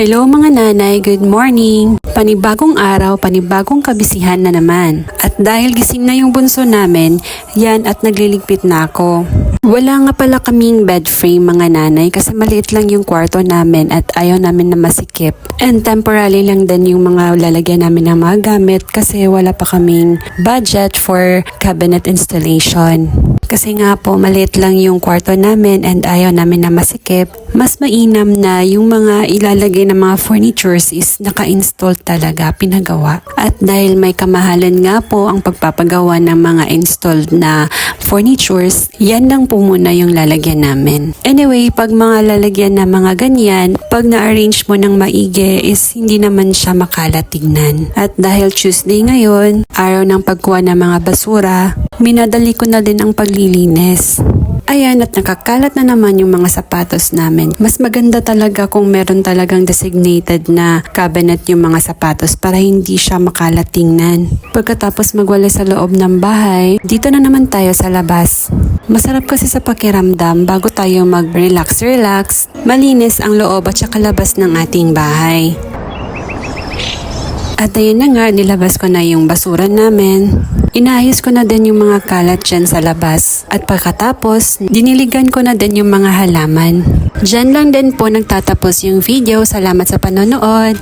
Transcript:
Hello mga nanay, good morning! Panibagong araw, panibagong kabisihan na naman. At dahil gising na yung bunso namin, yan at nagliligpit na ako. Wala nga pala kaming bed frame mga nanay kasi maliit lang yung kwarto namin at ayaw namin na masikip. And temporary lang din yung mga lalagyan namin ng mga gamit kasi wala pa kaming budget for cabinet installation. Kasi nga po, maliit lang yung kwarto namin and ayaw namin na masikip. Mas mainam na yung mga ilalagay ng mga furnitures is naka-install talaga, pinagawa. At dahil may kamahalan nga po ang pagpapagawa ng mga installed na furnitures, yan lang po muna yung lalagyan namin. Anyway, pag mga lalagyan na mga ganyan, pag na-arrange mo ng maigi is hindi naman siya makalat tignan. At dahil Tuesday ngayon, araw ng pagkuha ng mga basura, minadali ko na din ang paglilinis. Ayan at nakakalat na naman yung mga sapatos namin. Mas maganda talaga kung meron talagang designated na cabinet yung mga sapatos para hindi siya makalat tingnan. Pagkatapos magwala sa loob ng bahay, dito na naman tayo sa labas. Masarap kasi sa pakiramdam bago tayo mag-relax-relax, malinis ang loob at saka labas ng ating bahay. At ayun na nga, nilabas ko na yung basura namin. Inayos ko na din yung mga kalat dyan sa labas. At pagkatapos, diniligan ko na din yung mga halaman. Dyan lang din po nagtatapos yung video. Salamat sa panonood.